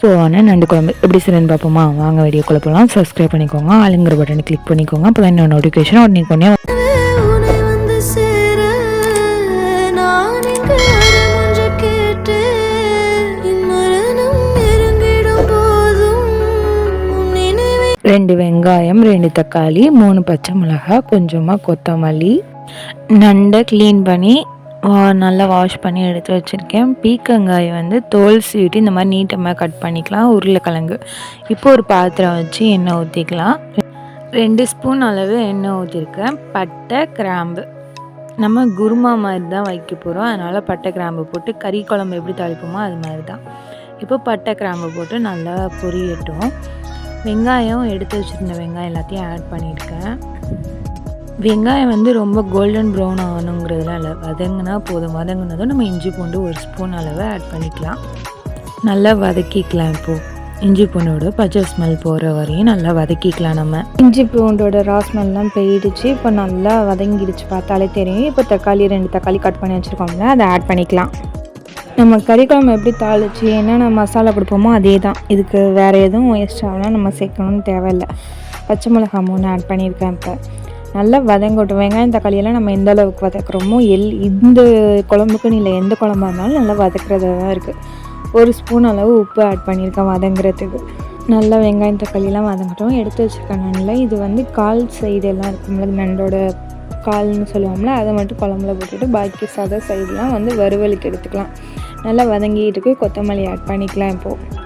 சூப்பரான நண்டு குழம்பு எப்படி செய்யணும்னு பார்ப்போமா? வாங்க வீடியோக்குள்ள போகலாம் சப்ஸ்கிரைப் பண்ணிக்கோங்க. ஆளுங்கிற பட்டனை கிளிக் பண்ணிக்கோங்க. அப்போ தான் என்னோட நோட்டிஃபிகேஷன் உடனே நினைவே ரெண்டு வெங்காயம் ரெண்டு தக்காளி மூணு பச்சை மிளகாய் கொஞ்சமாக கொத்தமல்லி. நண்டை க்ளீன் பண்ணி நல்லா வாஷ் பண்ணி எடுத்து வச்சுருக்கேன். பீக்கங்காய் வந்து தோல் சீவிட்டு இந்த மாதிரி நீட்டமாக கட் பண்ணிக்கலாம். உருளைக்கிழங்கு. இப்போ ஒரு பாத்திரம் வச்சு எண்ணெய் ஊற்றிக்கலாம் ரெண்டு ஸ்பூன் அளவு எண்ணெய் ஊற்றிருக்கேன் பட்டை கிராம்பு. நம்ம குருமா மாதிரி தான் வைக்க போகிறோம் அதனால் பட்டை கிராம்பு போட்டு கறி குழம்பு எப்படி தாளிப்போமோ அது மாதிரி தான். இப்போ பட்டை கிராம்பு போட்டு நல்லா பொரியட்டும். வெங்காயம் எடுத்து வச்சுருந்த வெங்காயம் எல்லாத்தையும் ஆட் பண்ணியிருக்கேன். வெங்காயம் வந்து ரொம்ப கோல்டன் ப்ரௌன் ஆகணுங்கிறதுலாம் இல்லை வதங்கினா போதும். வதங்கினதும் நம்ம இஞ்சி பூண்டு ஒரு ஸ்பூன் அளவு ஆட் பண்ணிக்கலாம். நல்லா வதக்கிக்கலாம் இப்போது இஞ்சி பூண்டோட பச்சை ஸ்மெல் போகிற வரையும் நல்லா வதக்கிக்கலாம் நம்ம. இஞ்சி பூண்டோட ரா ஸ்மெல்லாம் போயிடுச்சு. இப்போ நல்லா வதங்கிடுச்சு. பார்த்தாலே தெரியும். இப்போ தக்காளி ரெண்டு தக்காளி கட் பண்ணி வச்சுருக்கோம்ல அதை ஆட் பண்ணிக்கலாம். நம்ம கறி குழம்பு எப்படி தாளிச்சு என்னென்ன மசாலா கொடுப்போமோ அதே தான் இதுக்கு வேறு எதுவும் எக்ஸ்ட்ராவெலாம் நம்ம சேர்க்கணும்னு தேவையில்லை. பச்சை மிளகா மூணு ஆட் பண்ணியிருக்கேன் இப்போ. நல்லா வதங்கட்டும் வெங்காயம் தக்காளியெல்லாம் நம்ம எந்த அளவுக்கு வதக்குறோமோ எல் இந்த குழம்புக்குன்னு இல்லை எந்த குழம்பா இருந்தாலும் நல்லா வதக்குறதா தான் இருக்குது ஒரு ஸ்பூன் அளவு உப்பு ஆட் பண்ணியிருக்கேன் வதங்குறதுக்கு. நல்லா வெங்காயம் தக்காளியெல்லாம் வதங்கட்டும். எடுத்து வச்சுருக்கேன் நண்டில் இது வந்து கால் சைடு எல்லாம் இருக்கும்ல நண்டோட கால்னு சொல்லுவோம்ல அதை மட்டும் குழம்புல போட்டுட்டு பாக்கி சாதம் சைடெலாம் வந்து வறுவலுக்கு எடுத்துக்கலாம். நல்லா வதங்கிட்டு இருக்கு. கொத்தமல்லி ஆட் பண்ணிக்கலாம் இப்போது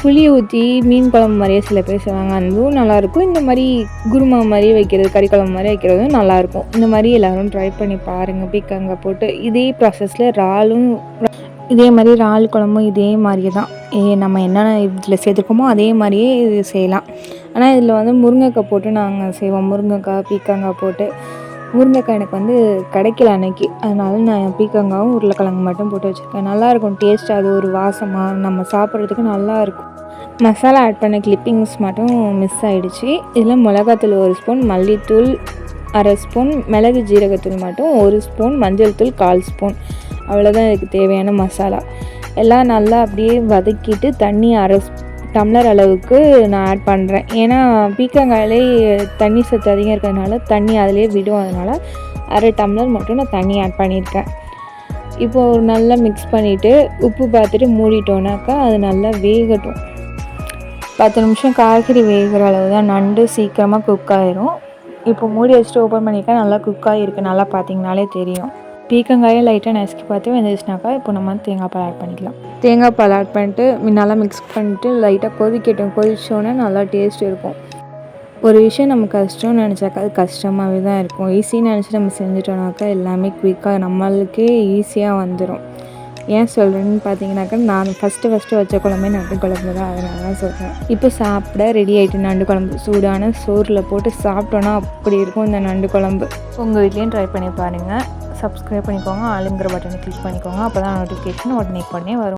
புளி ஊற்றி மீன் குழம்பு மாதிரியே சில பேர் செய்வாங்க. அதுவும் நல்லாயிருக்கும். இந்த மாதிரி குருமா மாதிரி வைக்கிறது கறி குழம்பு மாதிரி வைக்கிறதும் நல்லாயிருக்கும். இந்த மாதிரி எல்லோரும் ட்ரை பண்ணி பாருங்கள் பீக்கங்க போட்டு இதே ப்ராசஸில் இறாலும் இதே மாதிரி இறால் குழம்பும் இதே மாதிரியே தான். ஏ நம்ம என்னென்ன இதில் சேர்த்துருக்கோமோ அதே மாதிரியே இது செய்யலாம். ஆனால் இதில் வந்து முருங்கைக்காய் போட்டு நாங்கள் செய்வோம். முருங்கைக்காய் பீக்கங்காய் போட்டு. முருங்கைக்காய் எனக்கு வந்து கிடைக்கல அன்னைக்கு. அதனால நான் பீக்கங்காவும் உருளைக்கிழங்கு மட்டும் போட்டு வச்சுருக்கேன். நல்லாயிருக்கும் டேஸ்ட் அது ஒரு வாசமாக நம்ம சாப்பிட்றதுக்கு நல்லாயிருக்கும். மசாலா ஆட் பண்ண கிளிப்பிங்ஸ் மட்டும் மிஸ் ஆகிடுச்சு இதில் மிளகாத்தூள் ஒரு ஸ்பூன் மல்லித்தூள் அரை ஸ்பூன் மிளகு ஜீரகத்தூள் மட்டும் ஒரு ஸ்பூன் மஞ்சள் தூள் கால் ஸ்பூன் அவ்வளோதான் இதுக்கு தேவையான மசாலா. எல்லாம் நல்லா அப்படியே வதக்கிட்டு தண்ணி அரை டம்ளர் அளவுக்கு நான் ஆட் பண்ணுறேன் ஏன்னா பீக்கங்காயிலே தண்ணி சத்து அதிகம் இருக்கிறதுனால தண்ணி அதிலே விடும். அதனால் அரை டம்ளர் மட்டும் நான் தண்ணி ஆட் பண்ணியிருக்கேன். இப்போ ஒரு நல்லா மிக்ஸ் பண்ணிவிட்டு உப்பு பார்த்துட்டு மூடிட்டோன்னாக்கா அது நல்லா வேகட்டும். பத்து நிமிஷம் காய்கறி வேகிற அளவு தான் நண்டு சீக்கிரமாக குக் ஆயிரும். இப்போ மூடி வச்சுட்டு ஓப்பன் பண்ணியிருக்கேன். நல்லா குக் ஆகிருக்கு நல்லா பார்த்தீங்கனாலே தெரியும். பீக்கங்காயை லைட்டாக நசுக்கி பார்த்து வெந்துச்சுனாக்கா இப்போ நம்ம தேங்காய் பால் ஆட் பண்ணிக்கலாம். தேங்காய் பால் ஆட் பண்ணிட்டு நல்லா மிக்ஸ் பண்ணிட்டு லைட்டாக கொதிக்கட்டும் கொதிச்சோன்னே நல்லா டேஸ்ட் இருக்கும். ஒரு விஷயம் நம்ம கஷ்டம்னு நினச்சாக்கா அது கஷ்டமாகவே தான் இருக்கும். ஈஸின்னு நினச்சி நம்ம செஞ்சிட்டோம்னாக்கா எல்லாமே குயிக்காக நம்மளுக்கே ஈஸியாக வந்துடும் ஏன் சொல்கிறேன்னு பார்த்தீங்கன்னாக்கா நான் ஃபஸ்ட்டு ஃபஸ்ட்டு வச்ச குழம்பே நண்டு குழம்பு தான். அதனால தான் சொல்கிறேன் இப்போ சாப்பிட ரெடி ஆகிட்டு நண்டு குழம்பு. சூடான சோறில் போட்டு சாப்பிட்டோன்னா அப்படி இருக்கும் இந்த நண்டு குழம்பு. உங்கள் வீட்லேயும் ட்ரை பண்ணி பாருங்கள் சப்ஸ்கிரைப் பண்ணிக்கோங்க ஆளுங்கிற பட்டனை கிளிக் பண்ணிக்கோங்க அப்போ தான் நோட்டிஃபிகேஷன் உடனே உடனே வரும்.